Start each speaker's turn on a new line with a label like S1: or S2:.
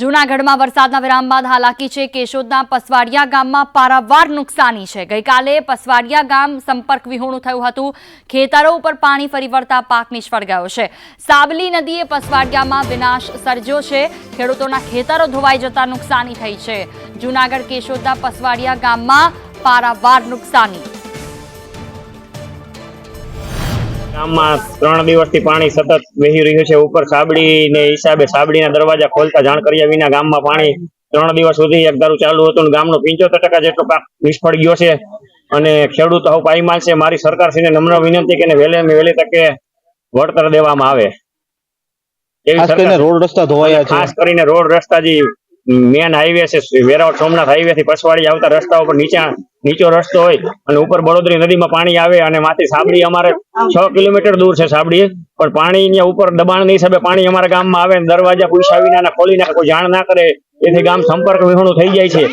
S1: જૂનાગઢમાં વરસાદના વિરામ બાદ હાલાકી છે. કેશોદના પસવાડિયા ગામમાં પારાવાર નુકસાની છે. ગઈકાલે પસવાડિયા ગામ સંપર્ક વિહોણું થયું હતું. ખેતરો ઉપર પાણી ફરી વળતા પાક નિષ્ફળ ગયો છે. સાબલી નદીએ પસવાડિયામાં વિનાશ સર્જ્યો છે. ખેડૂતોના ખેતરો ધોવાઈ જતા નુકસાની થઈ છે. જૂનાગઢ કેશોદના પસવાડિયા ગામમાં પારાવાર નુકસાની
S2: ગામમાં ત્રણ દિવસથી પાણી સતત વહી રહ્યું છે. ઉપર સાબડીને હિસાબે સાબડીના દરવાજા ખોલતા જાણ કર્યા વિના ગામમાં પાણી ત્રણ દિવસ સુધી એક ધારું ચાલુ હતું ગામનો પંચોતેર ટકા જેટલો પાક નિષ્ફળ ગયો છે. અને ખેડૂતો હવે પાયમાલ છે. મારી સરકારશ્રીને નમ્ર વિનંતી કે વહેલે ને વહેલી તકે વળતર દેવામાં આવે.
S3: રોડ રસ્તા ધોવાયા છે.
S2: ખાસ કરીને રોડ રસ્તા જે મેન હાઈવે છે વેરાવળ સોમનાથ હાઈવે થી પછવાડી આવતા રસ્તા ઉપર નીચા નીચો રસ્તો હોય અને ઉપર બળોદરી નદીમાં પાણી આવે અને માથી સાબડી અમારે છ કિલોમીટર દૂર છે સાબડી પણ પાણી ઉપર દબાણની હિસાબે પાણી અમારા ગામમાં આવે દરવાજા પૂછાવીને વિના ખોલી નાખે કોઈ જાણ ના કરે. એથી ગામ સંપર્ક વિહોણું થઈ જાય છે.